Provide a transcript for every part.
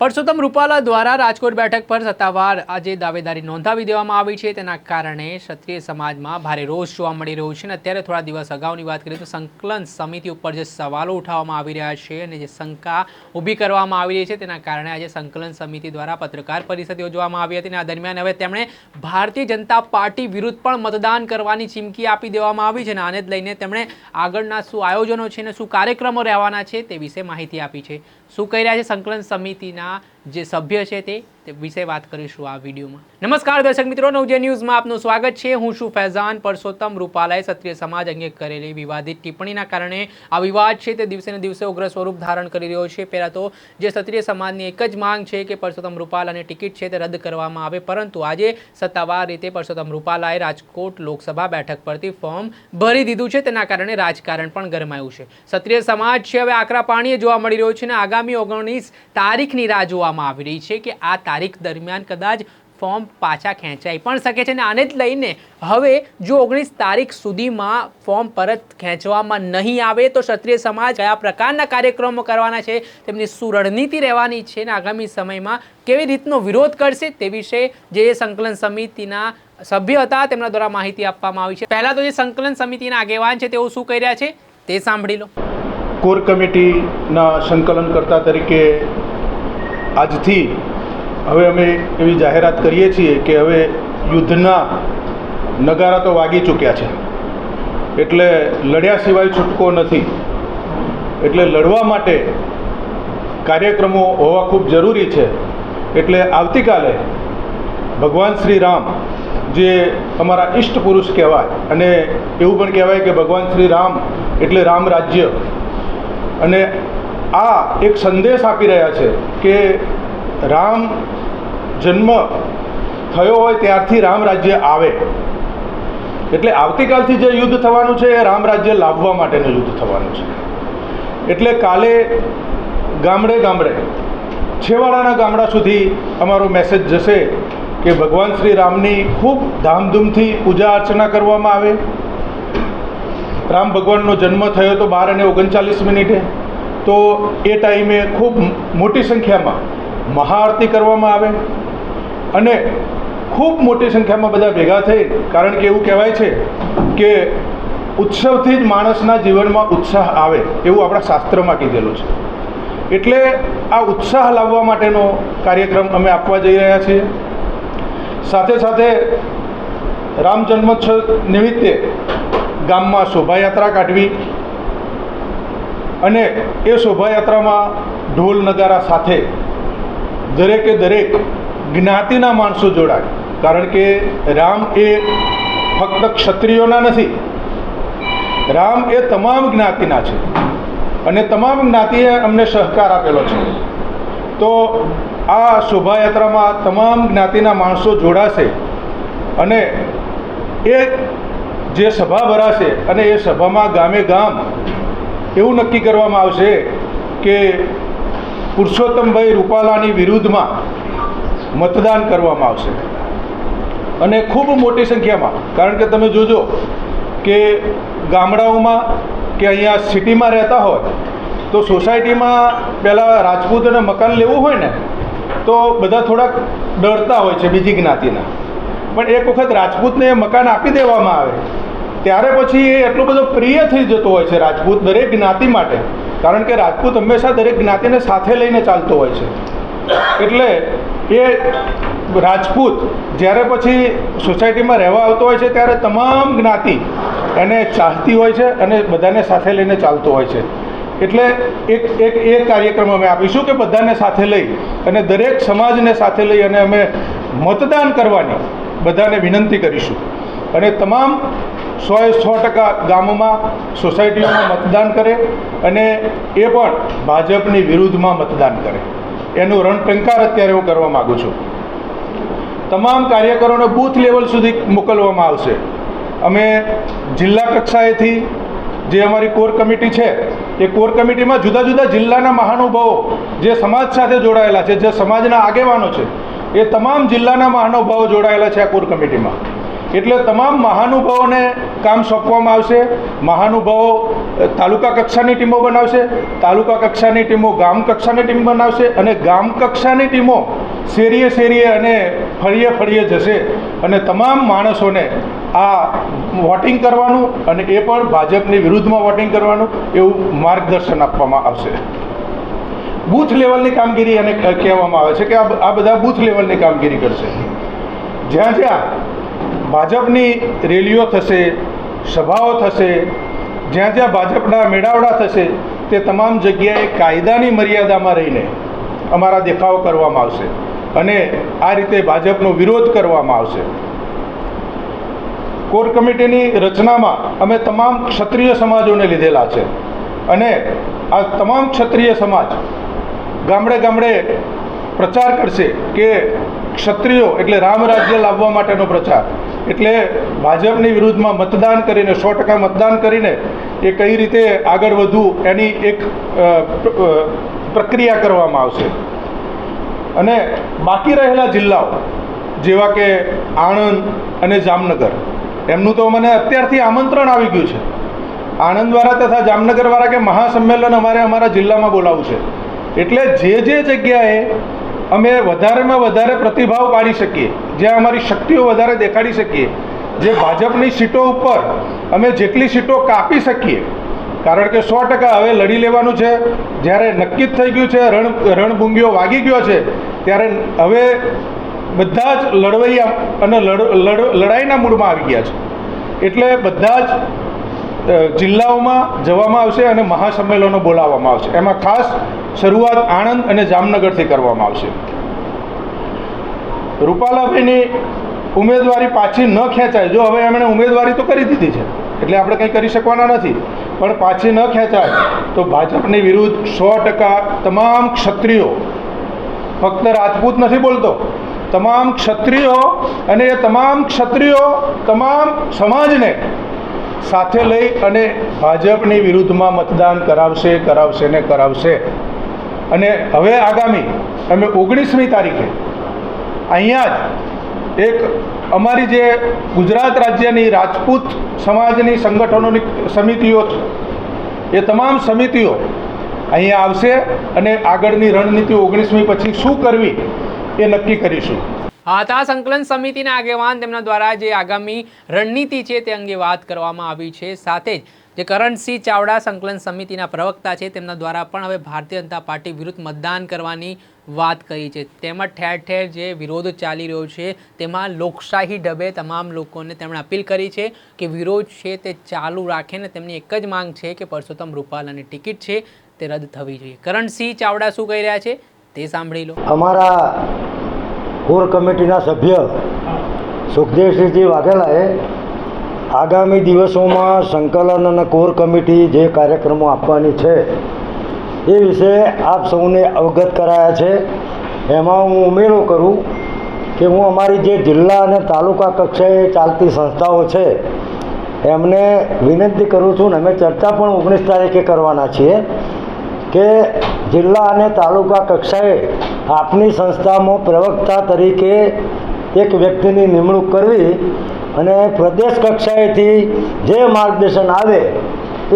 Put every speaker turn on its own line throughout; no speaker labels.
પરસોત્તમ રૂપાલા દ્વારા રાજકોટ બેઠક પર સત્તાવાર આજે દાવેદારી નોંધાવી દેવામાં આવી છે. તેના કારણે ક્ષત્રિય સમાજમાં ભારે રોષ જોવા મળી રહ્યો છે અને અત્યારે થોડા દિવસ અગાઉની વાત કરીએ તો સંકલન સમિતિ ઉપર જે સવાલો ઉઠાવવામાં આવી રહ્યા છે અને જે શંકા ઊભી કરવામાં આવી રહી છે તેના કારણે આજે સંકલન સમિતિ દ્વારા પત્રકાર પરિષદ યોજવામાં આવી હતી અને આ દરમિયાન હવે તેમણે ભારતીય જનતા પાર્ટી વિરુદ્ધ પણ મતદાન કરવાની ચીમકી આપી દેવામાં આવી છે અને આને જ લઈને તેમણે આગળના શું આયોજનો છે અને શું કાર્યક્રમો રહેવાના છે તે વિશે માહિતી આપી છે. શું કહી રહ્યા છે સંકલન સમિતિના જે સભ્ય છે તે વિશે વાત કરીશું આ વિડીયોમાં. નમસ્કાર દર્શક મિત્રો, નવજે ન્યૂઝમાં આપનું સ્વાગત છે. હું છું ફૈઝાન પરસોત્તમ રૂપાલાએ ક્ષત્રિય સમાજ અંગે કરેલી વિવાદિત ટિપ્પણીના કારણે આ વિવાદ છે તે દિવસે ને દિવસે ઉગ્ર સ્વરૂપ ધારણ કરી રહ્યો છે. પહેલાં તો જે ક્ષત્રિય સમાજની એક જ માંગ છે કે પરસોત્તમ રૂપાલાની ટિકિટ છે તે રદ કરવામાં આવે, પરંતુ આજે સત્તાવાર રીતે પરસોત્તમ રૂપાલાએ રાજકોટ લોકસભા બેઠક પરથી ફોર્મ ભરી દીધું છે. તેના કારણે રાજકારણ પણ ગરમાયું છે. ક્ષત્રિય સમાજ છે, હવે આકરા પાણીએ જોવા મળી રહ્યો છે અને આગામી ઓગણીસ તારીખની રાહ જોવામાં આવી રહી છે કે આ તારીખ દરમિયાન કદાચ ફોર્મ પાછા ખેંચાઈ પણ શકે છે અને આને જ લઈને હવે જો ઓગણીસ તારીખ સુધીમાં ફોર્મ પરત ખેંચવામાં નહીં આવે તો ક્ષત્રિય સમાજ કયા પ્રકારના કાર્યક્રમો કરવાના છે, તેમની શું રણનીતિ રહેવાની છે અને આગામી સમયમાં કેવી રીતનો વિરોધ કરશે તે વિશે જે સંકલન સમિતિના સભ્ય હતા તેમના દ્વારા માહિતી આપવામાં આવી છે. પહેલા તો જે સંકલન સમિતિના આગેવાન છે તેઓ શું કહી રહ્યા છે તે સાંભળી લો.
કોર કમિટીના સંકલનકર્તા તરીકે આજથી હવે અમે એવી જાહેરાત કરીએ છીએ કે હવે યુદ્ધના નગારા તો વાગી ચૂક્યા છે. એટલે લડ્યા સિવાય છૂટકો નથી. એટલે લડવા માટે કાર્યક્રમો હોવા ખૂબ જરૂરી છે. એટલે આવતીકાલે ભગવાન શ્રી રામ જે અમારા ઈષ્ટ પુરુષ કહેવાય અને એવું પણ કહેવાય કે ભગવાન શ્રી રામ એટલે રામ રાજ્ય. અને આ એક સંદેશ આપી રહ્યા છે કે રામ જન્મ થયો હોય ત્યારથી રામ રાજ્ય આવે. એટલે આવતીકાલથી જે યુદ્ધ થવાનું છે એ રામ રાજ્ય લાવવા માટેનું યુદ્ધ થવાનું છે. એટલે કાલે ગામડે ગામડે, છેવાડાના ગામડા સુધી અમારો મેસેજ જશે કે ભગવાન શ્રી રામની ખૂબ ધામધૂમથી પૂજા અર્ચના કરવામાં આવે. રામ ભગવાનનો જન્મ થયો તો બાર અને ઓગણચાલીસ મિનિટે. તો એ ટાઈમે ખૂબ મોટી સંખ્યામાં મહાઆરતી કરવામાં આવે અને ખૂબ મોટી સંખ્યામાં બધા ભેગા થઈ, કારણ કે એવું કહેવાય છે કે ઉત્સવથી જ માણસના જીવનમાં ઉત્સાહ આવે, એવું આપણા શાસ્ત્રમાં કીધેલું છે. એટલે આ ઉત્સાહ લાવવા માટેનો કાર્યક્રમ અમે આપવા જઈ રહ્યા છીએ. સાથે સાથે રામ જન્મોત્સવ નિમિત્તે ગામમાં શોભાયાત્રા કાઢવી અને એ શોભાયાત્રામાં ઢોલ નગારા સાથે દરેકે દરેક જ્ઞાતિના માણસો જોડાય. કારણ કે રામ એ ફક્ત ક્ષત્રિયોના નથી, રામ એ તમામ જ્ઞાતિના છે અને તમામ જ્ઞાતિએ અમને સહકાર આપેલો છે. તો આ શોભાયાત્રામાં તમામ જ્ઞાતિના માણસો જોડાશે અને એ જે સભા ભરાશે અને એ સભામાં ગામે ગામ એવું નક્કી કરવામાં આવશે કે પુરુષોત્તમભાઈ રૂપાલાની વિરુદ્ધમાં મતદાન કરવામાં આવશે. અને ખૂબ મોટી સંખ્યામાં, કારણ કે તમે જોજો કે ગામડાઓમાં કે અહીંયા સિટીમાં રહેતા હોય, તો સોસાયટીમાં પહેલાં રાજપૂતોને મકાન લેવું હોય ને, તો બધા થોડાક ડરતા હોય છે બીજી જ્ઞાતિના. પણ એક વખત રાજપૂતને મકાન આપી દેવામાં આવે. ત્યારે પછી એ એટલો બધો પ્રિય થઈ જતો હોય છે રાજપૂત દરેક જ્ઞાતિ માટે. કારણ કે રાજપૂત હંમેશા દરેક જ્ઞાતિને સાથે લઈને ચાલતો હોય છે. એટલે એ રાજપૂત જ્યારે પછી સોસાયટીમાં રહેવા આવતો હોય છે ત્યારે તમામ જ્ઞાતિ એને ચાહતી હોય છે અને બધાને સાથે લઈને ચાલતો હોય છે. એટલે એક એક એ કાર્યક્રમ અમે આપીશું કે બધાને સાથે લઈ અને દરેક સમાજને સાથે લઈ અને અમે મતદાન કરવાની બધાને વિનંતી કરીશું. અને તમામ સોએ સો ટકા ગામોમાં સોસાયટીઓમાં મતદાન કરે અને એ પણ ભાજપની વિરુદ્ધમાં મતદાન કરે. એનું રણટંકાર અત્યારે હું કરવા માગું છું. તમામ કાર્યકરોને બૂથ લેવલ સુધી મોકલવામાં આવશે. અમે જિલ્લા કક્ષાએથી જે અમારી કોર કમિટી છે, એ કોર કમિટીમાં જુદા જુદા જિલ્લાના મહાનુભાવો જે સમાજ સાથે જોડાયેલા છે, જે સમાજના આગેવાનો છે, એ તમામ જિલ્લાના મહાનુભાવો જોડાયેલા છે આ કોર કમિટીમાં. એટલે તમામ મહાનુભાવોને કામ સોંપવામાં આવશે. મહાનુભાવો તાલુકા કક્ષાની ટીમો બનાવશે, તાલુકા કક્ષાની ટીમો ગામ કક્ષાની ટીમ બનાવશે અને ગામ કક્ષાની ટીમો શેરીએ શેરીએ અને ફળીએ ફળીએ જશે. અને તમામ માણસોને આ વોટિંગ કરવાનું અને એ પણ ભાજપની વિરુદ્ધમાં વોટિંગ કરવાનું એવું માર્ગદર્શન આપવામાં આવશે. બૂથ લેવલની કામગીરી એને કહેવામાં આવે છે કે આ બધા બૂથ લેવલની કામગીરી કરશે. જ્યાં જ્યાં ભાજપની રેલીઓ થશે, સભાઓ થશે, જ્યાં જ્યાં ભાજપના મેળાવડા થશે, તે તમામ જગ્યાએ કાયદાની મર્યાદામાં રહીને અમારા દેખાવો કરવામાં આવશે અને આ રીતે ભાજપનો વિરોધ કરવામાં આવશે. કોર કમિટીની રચનામાં અમે તમામ ક્ષત્રિય સમાજોને લીધેલા છે અને આ તમામ ક્ષત્રિય સમાજ ગામડે ગામડે પ્રચાર કરશે કે ક્ષત્રિયો એટલે રામ રાજ્ય લાવવા માટેનો પ્રચાર. એટલે ભાજપની વિરુદ્ધમાં મતદાન કરીને, સો ટકા મતદાન કરીને એ કઈ રીતે આગળ વધવું એની એક પ્રક્રિયા કરવામાં આવશે. અને બાકી રહેલા જિલ્લાઓ, જેવા કે આણંદ અને જામનગર, એમનું તો મને અત્યારથી આમંત્રણ આવી ગયું છે. આણંદવાળા તથા જામનગરવાળા કે મહાસંમેલન અમારે અમારા જિલ્લામાં બોલાવવું છે. એટલે જે જે જગ્યાએ અમે વધારેમાં વધારે પ્રતિભાવ પાડી શકીએ. જ્યાં અમારી શક્તિઓ વધારે દેખાડી શકીએ. જે ભાજપની સીટો ઉપર અમે જેટલી સીટો કાપી શકીએ. કારણ કે સો ટકા હવે લડી લેવાનું છે. જ્યારે નક્કી જ થઈ ગયું છે, રણ રણભૂંગીઓ વાગી ગયો છે, ત્યારે હવે બધા જ લડવૈયા અને લડ, લડ- લડાઈના મૂડમાં આવી ગયા છે. એટલે બધા જ જિલ્લાઓમાં જવામાં આવશે અને મહાસંમેલનો બોલાવવામાં આવશે. એમાં ખાસ શરૂઆત આણંદ અને જામનગરથી કરવામાં આવશે. રૂપાલાભાઈની ઉમેદવારી પાછી ન ખેંચાય. જો હવે એમણે ઉમેદવારી તો કરી દીધી છે, એટલે આપણે કંઈ કરી શકવાના નથી. પણ પાછી ન ખેંચાય, તો ભાજપની વિરુદ્ધ સો ટકા તમામ ક્ષત્રિયો, ફક્ત રાજપૂત નથી બોલતો, તમામ ક્ષત્રિયો અને એ તમામ ક્ષત્રિયો તમામ સમાજને સાથે લઈ અને ભાજપની વિરુદ્ધમાં મતદાન કરાવશે કરાવશે ને કરાવશે. અને હવે આગામી, અમે ઓગણીસમી તારીખે અહીંયા જ એક અમારી જે ગુજરાત રાજ્યની રાજપૂત સમાજની સંગઠનોની સમિતિઓ છે, એ તમામ સમિતિઓ અહીંયા આવશે અને આગળની રણનીતિ ઓગણીસમી પછી શું કરવી એ નક્કી કરીશું.
આ સંકલન સમિતિના આગેવાન તેમના દ્વારા જે આગામી રણનીતિ છે તે અંગે વાત કરવામાં આવી છે. સાથે જ જે કરણસિંહ ચાવડા સંકલન સમિતિના પ્રવક્તા છે, તેમના દ્વારા પણ હવે ભારતીય જનતા પાર્ટી વિરુદ્ધ મતદાન કરવાની વાત કરી છે. તેમજ ઠેર ઠેર જે વિરોધ ચાલી રહ્યો છે, તેમાં લોકશાહી ઢબે તમામ લોકોને તેમણે અપીલ કરી છે કે વિરોધ છે તે ચાલુ રાખે ને તેમની એક જ માંગ છે કે પરસોત્તમ રૂપાલાની ટિકિટ છે તે રદ થવી જોઈએ. કરણસિંહ ચાવડા શું કહી રહ્યા છે? તે સાંભળી લો.
અમારા કોર કમિટીના સભ્ય સુખદેવસિંહજી વાઘેલાએ આગામી દિવસોમાં સંકલન અને કોર કમિટી જે કાર્યક્રમો આપવાની છે, એ વિશે આપ સૌને અવગત કરાયા છે. એમાં હું ઉમેરો કરું કે હું અમારી જે જિલ્લા અને તાલુકા કક્ષાએ ચાલતી સંસ્થાઓ છે, એમને વિનંતી કરું છું ને અમે ચર્ચા પણ ઓગણીસ તારીખે કરવાના છીએ કે જિલ્લા અને તાલુકા કક્ષાએ આપની સંસ્થામાં પ્રવક્તા તરીકે એક વ્યક્તિની નિમણૂક કરવી અને પ્રદેશ કક્ષાએથી જે માર્ગદર્શન આવે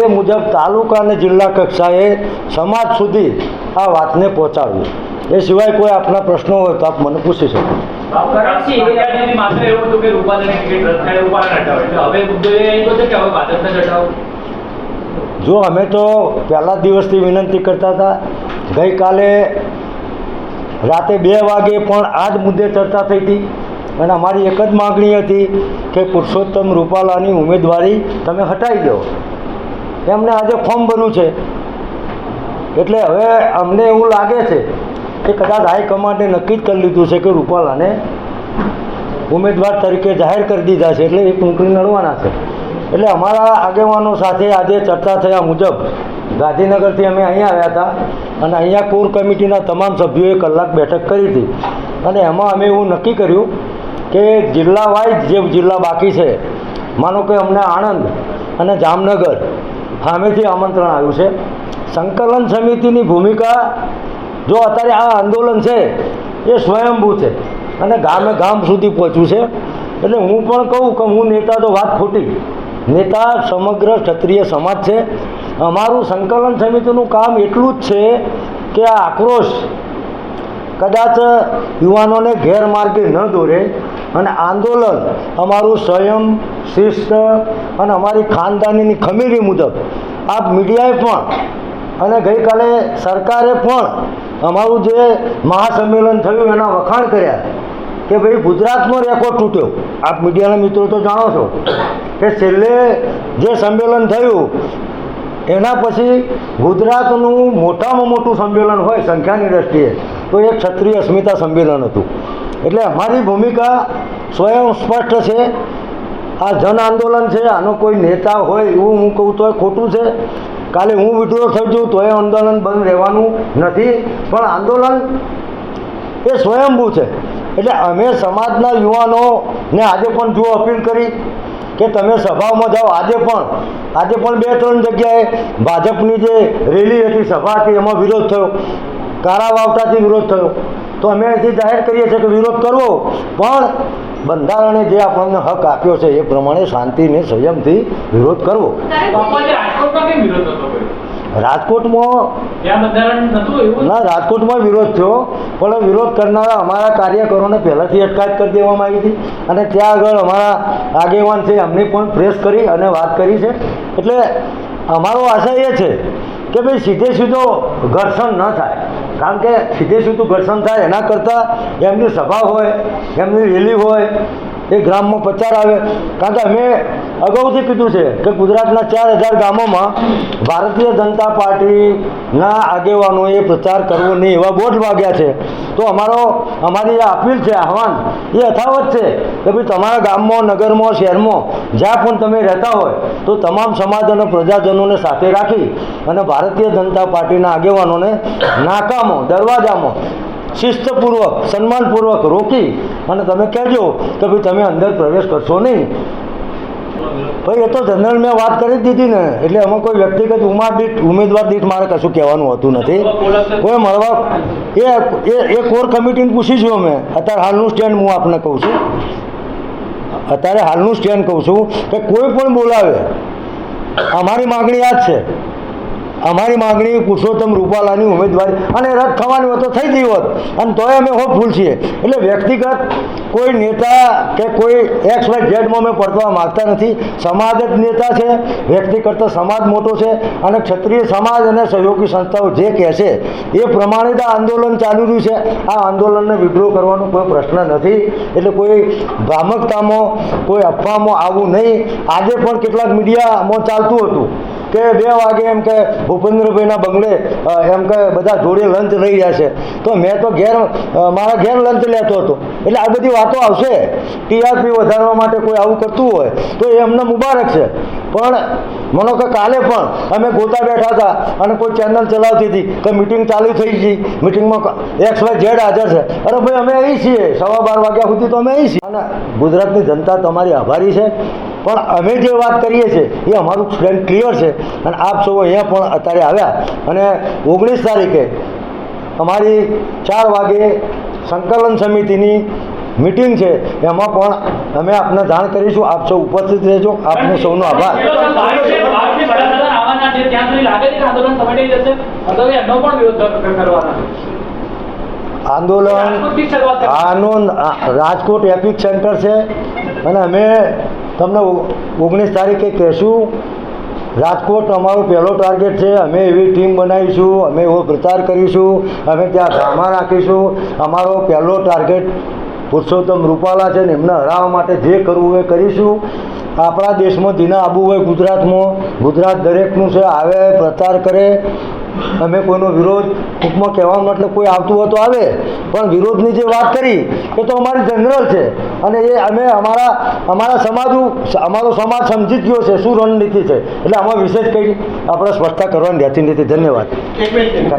એ મુજબ તાલુકા અને જિલ્લા કક્ષાએ સમાજ સુધી આ વાતને પહોંચાડવી. એ સિવાય કોઈ આપના પ્રશ્નો હોય તો આપ મને પૂછી શકો.
જો
અમે તો પહેલા દિવસથી વિનંતી કરતા હતા. ગઈકાલે રાતે બે વાગે પણ આ જ મુદ્દે ચર્ચા થઈ હતી. અને અમારી એક જ માગણી હતી કે પુરુષોત્તમ રૂપાલાની ઉમેદવારી તમે હટાવી દો એમને આજે ફોર્મ ભર્યું છે. એટલે હવે અમને એવું લાગે છે કે કદાચ હાઈકમાન્ડે નક્કી જ કરી લીધું છે કે રૂપાલાને ઉમેદવાર તરીકે જાહેર કરી દીધા છે એટલે એ ચૂંટણી લડવાના છે. એટલે અમારા આગેવાનો સાથે આજે ચર્ચા થયા મુજબ ગાંધીનગરથી અમે અહીંયા આવ્યા હતા અને અહીંયા કોર કમિટીના તમામ સભ્યોએ કલાક બેઠક કરી હતી. અને એમાં અમે એવું નક્કી કર્યું કે જિલ્લા વાઇઝ જે જિલ્લા બાકી છે, માનો કે અમને આણંદ અને જામનગર સામેથી આમંત્રણ આવ્યું છે. સંકલન સમિતિની ભૂમિકા જો અત્યારે આ આંદોલન છે, એ સ્વયંભૂ છે અને ગામે ગામ સુધી પહોંચ્યું છે. એટલે હું પણ કહું કે હું નેતા તો વાત ખોટી. નેતા સમગ્ર ક્ષત્રિય સમાજ છે. અમારું સંકલન સમિતિનું કામ એટલું જ છે કે આ આક્રોશ કદાચ યુવાનોને ગેરમાર્ગે ન દોરે અને આંદોલન અમારું સંયમ શિસ્ત અને અમારી ખાનદાનીની ખમીરી મુજબ આપ મીડિયાએ પણ અને ગઈકાલે સરકારે પણ અમારું જે મહાસંમેલન થયું એના વખાણ કર્યા કે ભાઈ ગુજરાતનો રેકોર્ડ તૂટ્યો. આપ મીડિયાના મિત્રો તો જાણો છો કે છેલ્લે જે સંમેલન થયું, એના પછી ગુજરાતનું મોટામાં મોટું સંમેલન હોય સંખ્યાની દ્રષ્ટિએ તો એ ક્ષત્રિય અસ્મિતા સંમેલન હતું. એટલે અમારી ભૂમિકા સ્વયં સ્પષ્ટ છે. આ જન આંદોલન છે, આનો કોઈ નેતા હોય એવું હું કહું તો ખોટું છે. કાલે હું વિડ્રો થઈ જઉં તો એ આંદોલન બંધ રહેવાનું નથી. પણ આંદોલન એ સ્વયંભૂ છે. એટલે અમે સમાજના યુવાનોને આજે પણ જો અપીલ કરી કે તમે સભામાં જાઓ. આજે પણ આજે પણ બે ત્રણ જગ્યાએ ભાજપની જે રેલી હતી સભા હતી એમાં વિરોધ થયો. કારા વાવટાથી વિરોધ થયો. તો અમે અહીંથી જાહેર કરીએ છીએ કે વિરોધ કરવો. પણ બંધારણે જે આપણને હક આપ્યો છે એ પ્રમાણે શાંતિને સંયમથી વિરોધ કરવો.
રાજકોટમાં
ના રાજકોટમાં વિરોધ થયો. પણ વિરોધ કરનારા અમારા કાર્યકરોને પહેલાંથી અટકાયત કરી દેવામાં આવી હતી. અને ત્યાં આગળ અમારા આગેવાન છે એમની પણ પ્રેસ કરી અને વાત કરી છે. એટલે અમારો આશય એ છે કે ભાઈ સીધે સીધો ઘર્ષણ ન થાય. કારણ કે સીધે સીધું ઘર્ષણ થાય એના કરતાં એમની સભા હોય એમની રેલી હોય એ ગ્રામમાં પ્રચાર આવે. કારણ કે અમે અગાઉથી કીધું છે કે ગુજરાતના ચાર હજાર ગામોમાં ભારતીય જનતા પાર્ટીના આગેવાનોએ પ્રચાર કરવો નહીં એવા બોર્ડ વાગ્યા છે. તો અમારો, અમારી આ અપીલ છે, આહવાન, એ યથાવત છે કે ભાઈ તમારા ગામમાં, નગરમાં, શહેરમાં જ્યાં પણ તમે રહેતા હોય, તો તમામ સમાજ અને પ્રજાજનોને સાથે રાખી અને ભારતીય જનતા પાર્ટીના આગેવાનોને નાકામો, દરવાજામાં શિસ્તપૂર્વક, સન્માનપૂર્વક રોકી અને તમે કહેજો કે ભાઈ તમે અંદર પ્રવેશ કરશો નહીં. ભાઈ એ તો જનરલ મેં વાત કરી દીધી ને, એટલે એમાં કોઈ વ્યક્તિગત ઉમા દીઠ, ઉમેદવાર દીઠ મારે કશું કહેવાનું હોતું નથી. કોઈ મળવા, એ એ એ કોર કમિટીને પૂછી છું અમે. અત્યારે હાલનું સ્ટેન્ડ હું આપને કહું છું. અત્યારે હાલનું સ્ટેન્ડ કહું છું કે કોઈ પણ બોલાવે, અમારી માગણી આ જ છે. અમારી માગણી પુરુષોત્તમ રૂપાલાની ઉમેદવારી અને રદ થવાની હોય તો થઈ ગઈ હોત. અને તોય અમે હોપફુલ છીએ. એટલે વ્યક્તિગત કોઈ નેતા કે કોઈ એક્સ વાય ઝેડમાં અમે પડવા માગતા નથી. સમાજ જ નેતા છે. વ્યક્તિ કરતાં સમાજ મોટો છે. અને ક્ષત્રિય સમાજ અને સહયોગી સંસ્થાઓ જે કહે છે, એ પ્રમાણે જ આ આંદોલન ચાલી રહ્યું છે. આ આંદોલનને વિડ્રો કરવાનો કોઈ પ્રશ્ન નથી. એટલે કોઈ ભ્રામકતામાં, કોઈ અફવામાં આવવું નહીં. આજે પણ કેટલાક મીડિયામાં ચાલતું હતું. કે બે વાગે એમ કે ભૂપેન્દ્રભાઈના બંગલે એમ કે બધા જોડે લંચ લઈ રહ્યા છે. તો મેં તો ઘેર મારા ઘેર લંચ લેતો હતો. એટલે આ બધી વાતો આવશે. ટીઆરપી વધારવા માટે કોઈ આવું કરતું હોય, તો એ અમને મુબારક છે. પણ માનો કે કાલે પણ અમે ગોતા બેઠા હતા અને કોઈ ચેનલ ચલાવતી હતી કે મિટિંગ ચાલુ થઈ ગઈ. મિટિંગમાં એક્સ વાય ઝેડ હાજર છે. અરે ભાઈ, અમે અહીં છીએ. સવા બાર વાગ્યા સુધી તો અમે અહીં છીએ. અને ગુજરાતની જનતા તમારી આભારી છે. પણ અમે જે વાત કરીએ છીએ, એ અમારું સ્ટેન્ડ ક્લિયર છે. અને આપ સૌ અહીંયા પણ અત્યારે આવ્યા. અને ઓગણીસ તારીખે અમારી ચાર વાગે સંકલન સમિતિની મિટિંગ છે એમાં પણ અમે આપને જાણ કરીશું. આપ સૌ ઉપસ્થિત રહેજો. આપનો સૌનો આભાર.
આંદોલન.
આનું રાજકોટ એપિક સેન્ટર છે. અને અમે તમને ઓગણીસ તારીખે કહેશું રાજકોટ અમારો પહેલો ટાર્ગેટ છે. અમે એવી ટીમ બનાવીશું અમે એવો પ્રચાર કરીશું. અમે ત્યાં ડ્રામા રાખીશું. અમારો પહેલો ટાર્ગેટ પુરુષોત્તમ રૂપાલા છે ને એમને હરાવવા માટે જે કરવું એ કરીશું. આપણા દેશમાં ધીના આબુ હોય ગુજરાતમાં, ગુજરાત દરેકનું છે, આવે, પ્રચાર કરે. અમે કોઈનો વિરોધ ટૂંકમાં કહેવા મતલબ કોઈ આવતું હોય તો આવે પણ વિરોધની જે વાત કરી એ તો અમારી જનરલ છે અને એ અમે અમારા અમારા સમાજ અમારો સમાજ સમજી જ ગયો છે શું રણનીતિ છે એટલે આમાં વિશેષ કંઈ આપણે સ્પષ્ટતા કરવાની રહેતી નથી ધન્યવાદ
एक मिनट हिंदी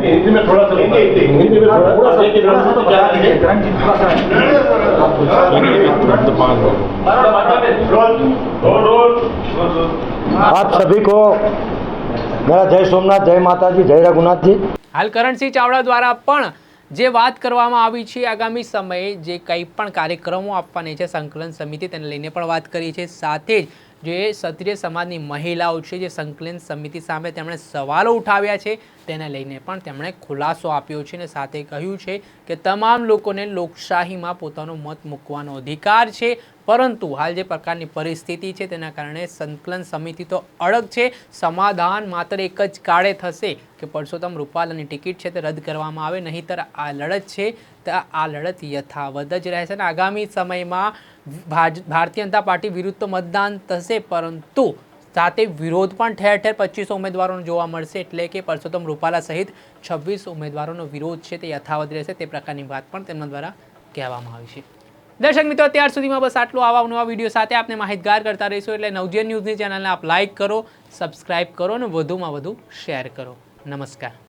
મેરા જય સોમનાથ, જય માતાજી, જય રઘુનાથજી.
હાલ કરણસિંહ ચાવડા દ્વારા પણ જે વાત કરવામાં આવી છે, આગામી સમયે જે કંઈ પણ કાર્યક્રમો આપવાની છે, સંકલન સમિતિ તેને લઈને પણ વાત કરી છે. સાથે જ જે ક્ષત્રિય સમાજની મહિલાઓ છે, જે સંકલન સમિતિ સામે તેમણે સવાલો ઉઠાવ્યા છે તેને લઈને પણ તેમણે ખુલાસો આપ્યો છે અને સાથે કહ્યું છે કે તમામ લોકોને લોકશાહીમાં પોતાનો મત મૂકવાનો અધિકાર છે, પરંતુ હાલ જે પ્રકારની પરિસ્થિતિ છે તેના કારણે સંકલન સમિતિ તો અડગ છે. સમાધાન માત્ર એક જ કાળે થશે કે પરસોત્તમ રૂપાલાની ટિકિટ છે તે રદ કરવામાં આવે, નહીંતર આ લડત છે તો આ લડત યથાવત જ રહેશે અને આગામી સમયમાં ભાજ- ભારતીય જનતા પાર્ટી વિરુદ્ધ તો મતદાન થશે, પરંતુ સાથે વિરોધ પણ ઠેર ઠેર પચીસો ઉમેદવારોનો જોવા મળશે એટલે કે પરસોત્તમ રૂપાલા સહિત છવ્વીસ ઉમેદવારોનો વિરોધ છે તે યથાવત રહેશે તે પ્રકારની વાત પણ તેમના દ્વારા કહેવામાં આવી છે. દર્શક મિત્રો, અત્યાર સુધીમાં બસ આટલું. આવા નવા વીડિયો સાથે આપને માહિતગાર કરતા રહીશું એટલે નવજીવન ન્યૂઝની ચેનલને આપ લાઇક કરો, સબસ્ક્રાઇબ કરો અને વધુમાં વધુ શેર કરો. નમસ્કાર.